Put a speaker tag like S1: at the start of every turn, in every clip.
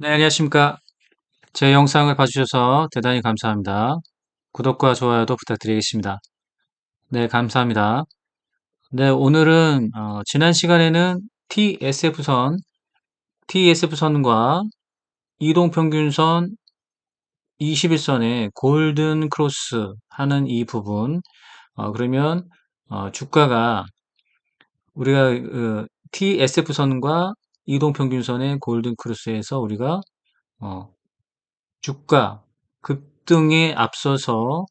S1: 네, 안녕하십니까. 제 영상을 봐주셔서 대단히 감사합니다. 구독과 좋아요도 부탁드리겠습니다. 네, 감사합니다. 네, 오늘은 어, 지난 시간에는 TSF선, TSF선과 이동평균선 21선의 골든 크로스 하는 이 부분, 어, 그러면 어, 주가가 우리가 그 TSF선과 이동평균선의 골든 크로스에서 우리가 어, 주가 급등에 앞서서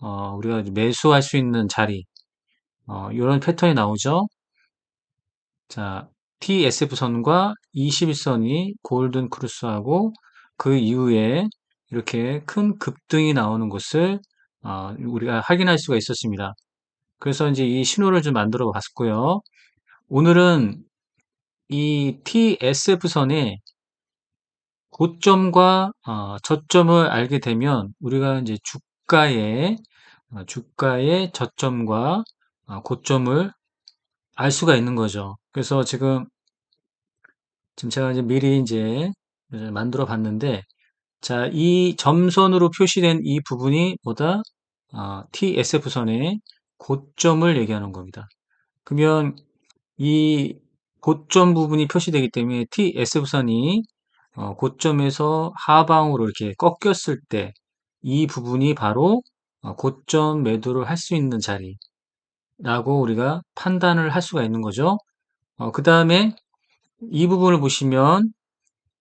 S1: 어, 우리가 매수할 수 있는 자리 어, 이런 패턴이 나오죠. 자, TSF선과 21선이 골든 크루스하고 그 이후에 이렇게 큰 급등이 나오는 것을 어, 우리가 확인할 수가 있었습니다. 그래서 이제 이 신호를 좀 만들어 봤고요. 오늘은 이 TSF선의 고점과 어, 저점을 알게 되면 우리가 이제 주가의 어, 주가의 저점과 어, 고점을 알 수가 있는 거죠. 그래서 지금 지금 제가 이제 미리 이제 만들어 봤는데 자, 이 점선으로 표시된 이 부분이 뭐다? 어, TSF선의 고점을 얘기하는 겁니다. 그러면 이 고점 부분이 표시되기 때문에 TSF선이 어, 고점에서 하방으로 이렇게 꺾였을 때 이 부분이 바로 어, 고점 매도를 할 수 있는 자리라고 우리가 판단을 할 수가 있는 거죠. 어, 그 다음에 이 부분을 보시면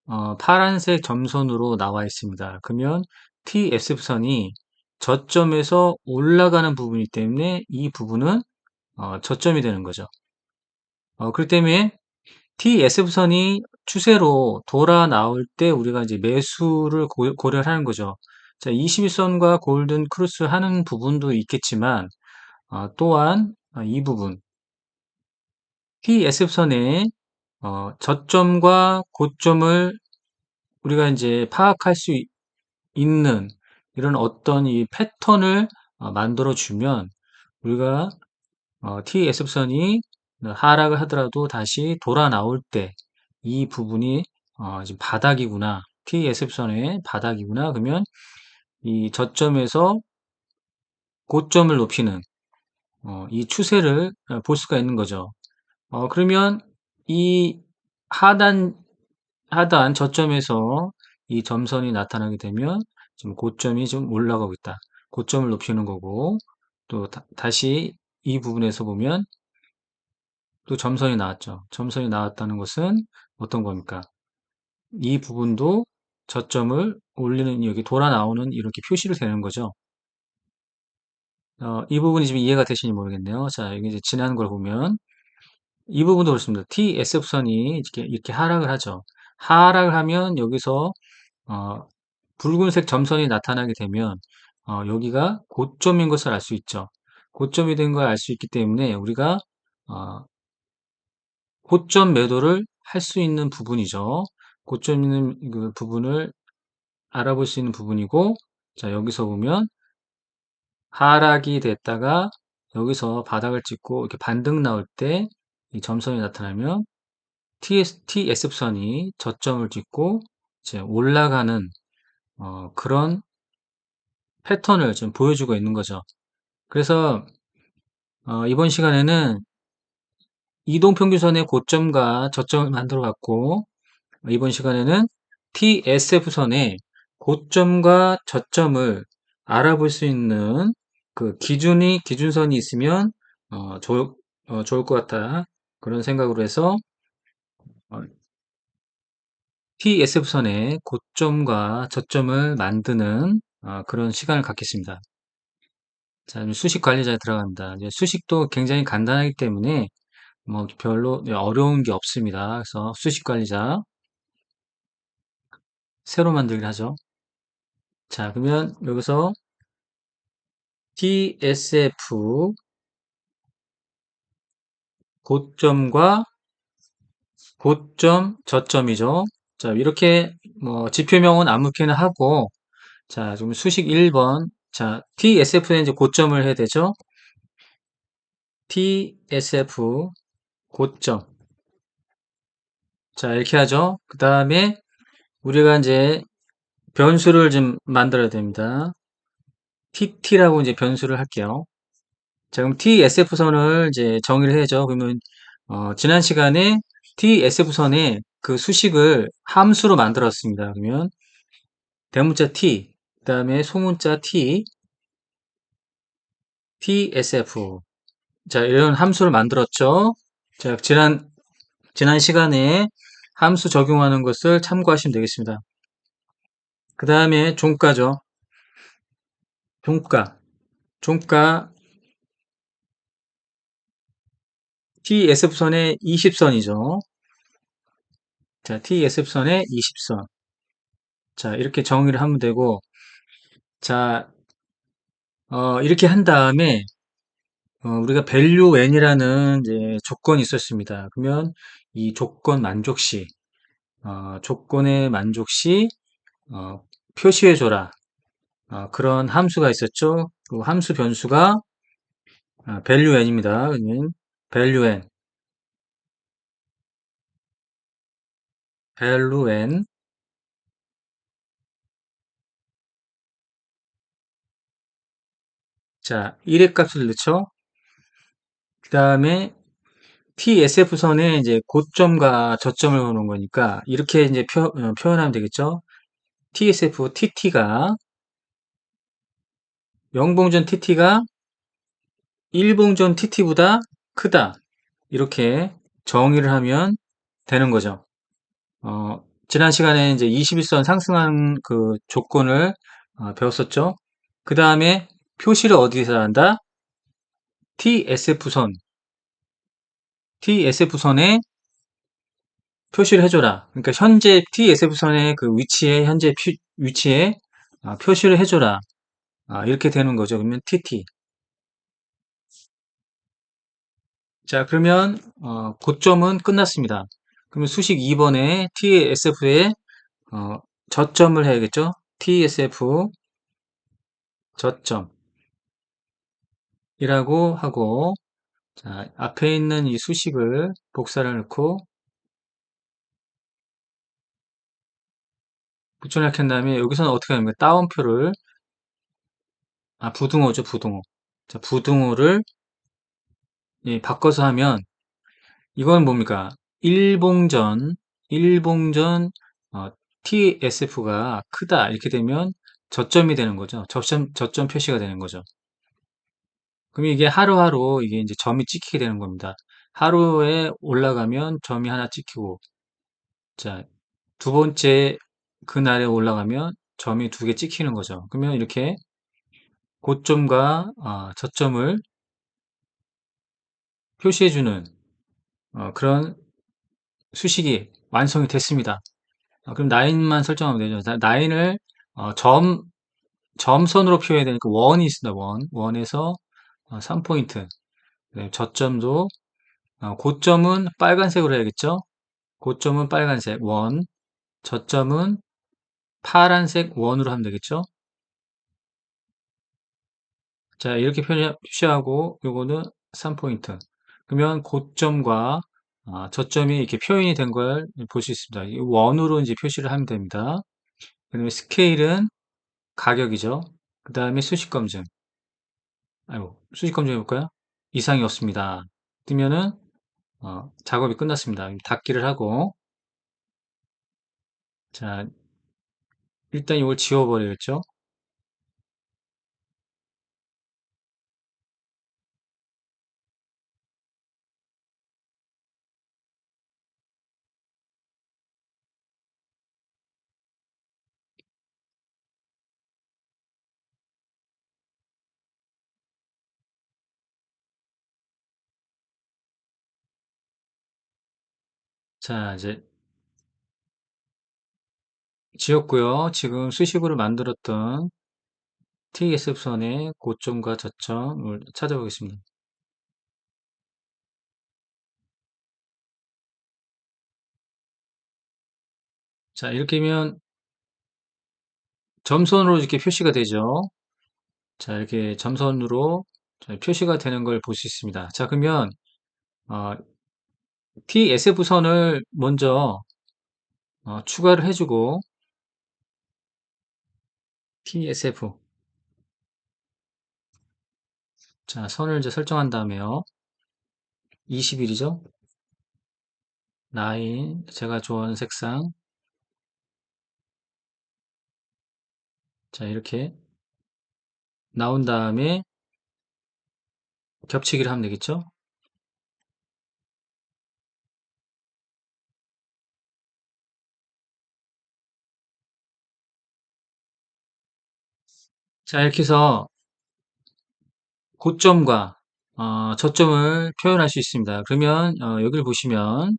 S1: 어, 파란색 점선으로 나와 있습니다. 그러면 TSF선이 저점에서 올라가는 부분이기 때문에 이 부분은 어, 저점이 되는 거죠. 어, 그렇기 때문에 TSF선이 추세로 돌아 나올 때 우리가 이제 매수를 고, 려를 하는 거죠. 자, 21선과 골든 크루스 하는 부분도 있겠지만, 어, 또한 어, 이 부분, TSF선의 어, 저점과 고점을 우리가 이제 파악할 수 있는 이런 어떤 이 패턴을 어, 만들어 주면 우리가 어, TSF선이 하락을 하더라도 다시 돌아 나올 때 이 부분이 어, 지금 바닥이구나. TSF선의 바닥이구나. 그러면 이 저점에서 고점을 높이는 어, 이 추세를 어, 볼 수가 있는 거죠. 어, 그러면 이 하단 하단 저점에서 이 점선이 나타나게 되면 지금 고점이 좀 올라가고 있다. 고점을 높이는 거고 또 다, 시이 부분에서 보면 또 점선이 나왔죠. 점선이 나왔다는 것은 어떤 겁니까? 이 부분도 저점을 올리는 여기 돌아 나오는 이렇게 표시를 되는 거죠. 어, 이 부분이 지금 이해가 되시는지 모르겠네요. 자, 여기 이제 지난 걸 보면 이 부분도 그렇습니다. TSF선이 이렇게, 이렇게 하락을 하죠. 하락을 하면 여기서 어, 붉은색 점선이 나타나게 되면 어, 여기가 고점인 것을 알 수 있죠. 고점이 된 걸 알 수 있기 때문에 우리가 어, 고점 매도를 할 수 있는 부분이죠. 고점 있는 그 부분을 알아볼 수 있는 부분이고 자 여기서 보면 하락이 됐다가 여기서 바닥을 찍고 이렇게 반등 나올 때 이 점선이 나타나면 TS, TSF선이 저점을 찍고 이제 올라가는 어, 그런 패턴을 좀 보여주고 있는 거죠. 그래서 어, 이번 시간에는 이동평균선의 고점과 저점을 만들어 갖고 이번 시간에는 TSF선의 고점과 저점을 알아볼 수 있는 그 기준이 기준선이 있으면 어, 좋, 어, 좋을 것 같다 그런 생각으로 해서 어, TSF선의 고점과 저점을 만드는 어, 그런 시간을 갖겠습니다. 자, 수식 관리자에 들어갑니다. 수식도 굉장히 간단하기 때문에 뭐 별로 어려운 게 없습니다. 그래서 수식 관리자 새로 만들기 하죠. 자, 그러면 여기서 TSF 고점과 고점 저점이죠. 자, 이렇게 뭐 지표명은 아무 렇게나 하고 자, 지금 수식 1번 자, TSF는 이제 고점을 해야 되죠. TSF 고점 자, 이렇게 하죠. 그 다음에 우리가 이제 변수를 좀 만들어야 됩니다. tt라고 이제 변수를 할게요. 자, 그럼 tsf선을 이제 정의를 해야죠. 그러면 어, 지난 시간에 tsf선에 그 수식을 함수로 만들었습니다. 그러면 대문자 t, 그 다음에 소문자 t, tsf. 자, 이런 함수를 만들었죠. 자, 지난, 지난 시간에 함수 적용하는 것을 참고하시면 되겠습니다. 그 다음에 종가죠. 종가. 종가 TSF선의 20선이죠. 자, TSF선의 20선. 자, 이렇게 정의를 하면 되고, 자, 어, 이렇게 한 다음에, 어, 우리가 value n이라는 이제 조건이 있었습니다. 그러면 이 조건 만족 시, 어, 조건의 만족 시, 어, 표시해 줘라. 어, 그런 함수가 있었죠. 그 함수 변수가 아, value n입니다. value n, value n, 자, 1의 값을 넣죠. 그 다음에 TSF선에 이제 고점과 저점을 보는 거니까 이렇게 이제 표, 어, 표현하면 되겠죠. TSF TT가 0봉전 TT가 1봉전 TT보다 크다. 이렇게 정의를 하면 되는 거죠. 어, 지난 시간에 이제 21선 상승한 그 조건을 어, 배웠었죠. 그 다음에 표시를 어디서 한다? TSF선. TSF선에 표시를 해줘라. 그러니까 현재 TSF선의 그 위치에, 현재 피, 위치에 아, 표시를 해줘라. 아, 이렇게 되는 거죠. 그러면 TT. 자, 그러면 어, 고점은 끝났습니다. 그러면 수식 2번에 TSF에 어, 저점을 해야겠죠? TSF 저점 이라고 하고 자, 앞에 있는 이 수식을 복사를 넣고 붙여넣기 다음에 여기서는 어떻게 하냐면 따옴표를 아 부등호죠 부등호. 자 부등호를 예, 바꿔서 하면 이건 뭡니까? 일봉전 일봉전 어, TSF가 크다. 이렇게 되면 저점이 되는 거죠. 저점 저점 표시가 되는 거죠 그럼 이게 하루하루 이게 이제 점이 찍히게 되는 겁니다 하루에 올라가면 점이 하나 찍히고 자 두 번째 그날에 올라가면 점이 두 개 찍히는 거죠. 그러면 이렇게 고점과 어, 저점을 표시해주는 어, 그런 수식이 완성이 됐습니다. 어, 그럼 라인만 설정하면 되죠. 라인을 어, 점 점선으로 표해야 되니까 원이 있습니다. 원 원에서 3포인트 저점도 어, 고점은 빨간색으로 해야겠죠. 고점은 빨간색 원 저점은 파란색 원으로 하면 되겠죠. 자, 이렇게 표시하고 요거는 3포인트. 그러면 고점과 아, 저점이 이렇게 표현이 된 걸 볼 수 있습니다. 원으로 이제 표시를 하면 됩니다. 그 다음에 스케일은 가격이죠. 그 다음에 수식 검증. 아이고, 수식 검증 해 볼까요? 이상이 없습니다. 뜨면은 어, 작업이 끝났습니다. 닫기를 하고 자, 일단 이걸 지워버리겠죠. 자, 이제 지웠고요. 지금 수식으로 만들었던 TSF선의 고점과 저점을 찾아보겠습니다. 자, 이렇게 하면 점선으로 이렇게 표시가 되죠. 자, 이렇게 점선으로 표시가 되는 걸 볼 수 있습니다. 자, 그러면 어, TSF선을 먼저 어, 추가를 해주고 TSF. 자, 선을 이제 설정한 다음에요. 20일이죠? 라인, 제가 좋아하는 색상. 자, 이렇게 나온 다음에 겹치기를 하면 되겠죠? 자, 이렇게 해서 고점과 어, 저점을 표현할 수 있습니다. 그러면 어, 여기를 보시면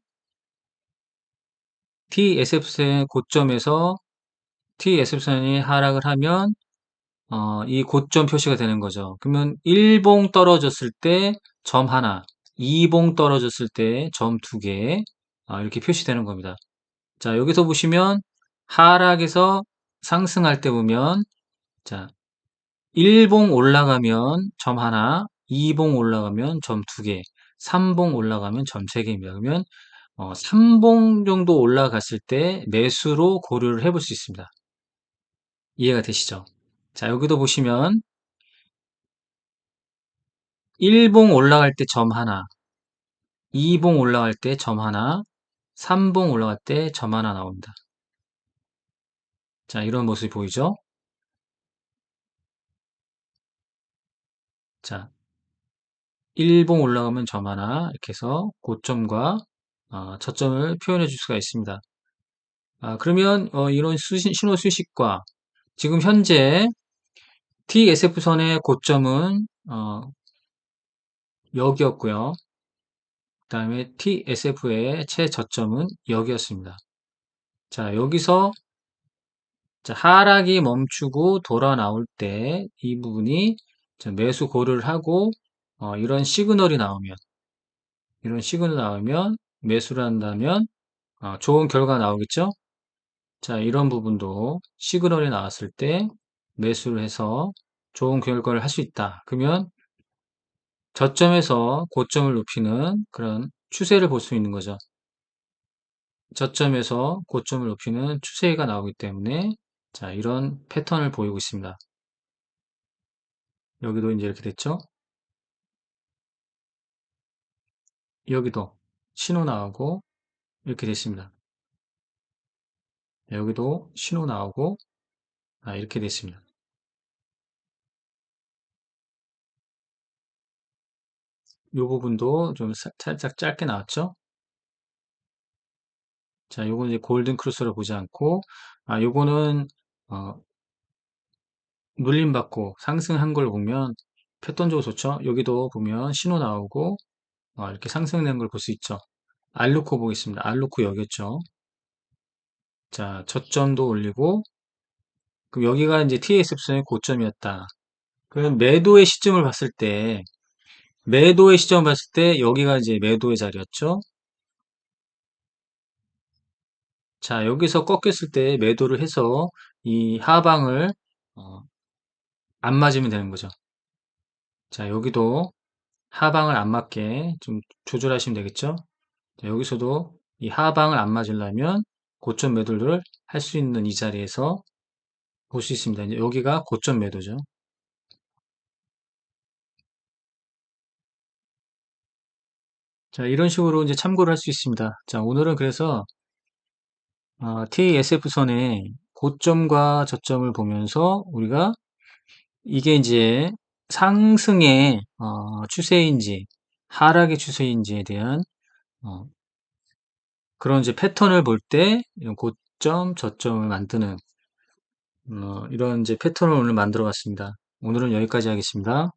S1: TSF선의 고점에서 TSF선이 하락을 하면 어, 이 고점 표시가 되는 거죠. 그러면 1봉 떨어졌을 때 점 하나, 2봉 떨어졌을 때 점 두 개, 아, 이렇게 표시되는 겁니다. 자, 여기서 보시면 하락에서 상승할 때 보면 자, 1봉 올라가면 점 하나, 2봉 올라가면 점 두 개, 3봉 올라가면 점 세 개입니다. 그러면 어, 3봉 정도 올라갔을 때 매수로 고려를 해볼 수 있습니다. 이해가 되시죠? 자, 여기도 보시면 1봉 올라갈 때 점 하나, 2봉 올라갈 때 점 하나, 3봉 올라갈 때 점 하나 나옵니다. 자, 이런 모습이 보이죠? 자, 1봉 올라가면 점 하나, 이렇게 해서 고점과 어, 저점을 표현해 줄 수가 있습니다. 아, 그러면 어, 이런 수신, 신호 수식과 지금 현재 TSF선의 고점은 어, 여기였고요. 그 다음에 TSF의 최저점은 여기였습니다. 자, 여기서 자, 하락이 멈추고 돌아 나올 때 이 부분이 매수 고려를 하고 어, 이런 시그널이 나오면 이런 시그널 나오면 매수를 한다면 어, 좋은 결과 나오겠죠? 자, 이런 부분도 시그널이 나왔을 때 매수를 해서 좋은 결과를 할 수 있다. 그러면 저점에서 고점을 높이는 그런 추세를 볼 수 있는 거죠. 저점에서 고점을 높이는 추세가 나오기 때문에 자, 이런 패턴을 보이고 있습니다. 여기도 이제 이렇게 됐죠? 여기도 신호 나오고 이렇게 됐습니다. 여기도 신호 나오고 아, 이렇게 됐습니다. 이 부분도 좀 사, 살짝 짧게 나왔죠? 자, 요거는 이제 골든 크루스로 보지 않고 아, 요거는 어, 눌림받고 상승한 걸 보면 패턴적으로 좋죠? 여기도 보면 신호 나오고 어, 이렇게 상승된 걸 볼 수 있죠? 알루코 보겠습니다. 알루코 여기였죠? 자, 저점도 올리고 그럼 여기가 이제 TSF선의 고점이었다. 그럼 매도의 시점을 봤을 때 매도의 시점을 봤을 때 여기가 이제 매도의 자리였죠. 자, 여기서 꺾였을 때 매도를 해서 이 하방을 어, 안 맞으면 되는 거죠. 자, 여기도 하방을 안 맞게 좀 조절하시면 되겠죠. 자, 여기서도 이 하방을 안 맞으려면 고점 매도를 할 수 있는 이 자리에서 볼 수 있습니다. 이제 여기가 고점 매도죠. 자, 이런 식으로 이제 참고를 할 수 있습니다. 자, 오늘은 그래서 어, TSF선의 고점과 저점을 보면서 우리가 이게 이제 상승의 어, 추세인지 하락의 추세인지에 대한 어, 그런 이제 패턴을 볼 때 고점, 저점을 만드는 어, 이런 이제 패턴을 오늘 만들어 봤습니다. 오늘은 여기까지 하겠습니다.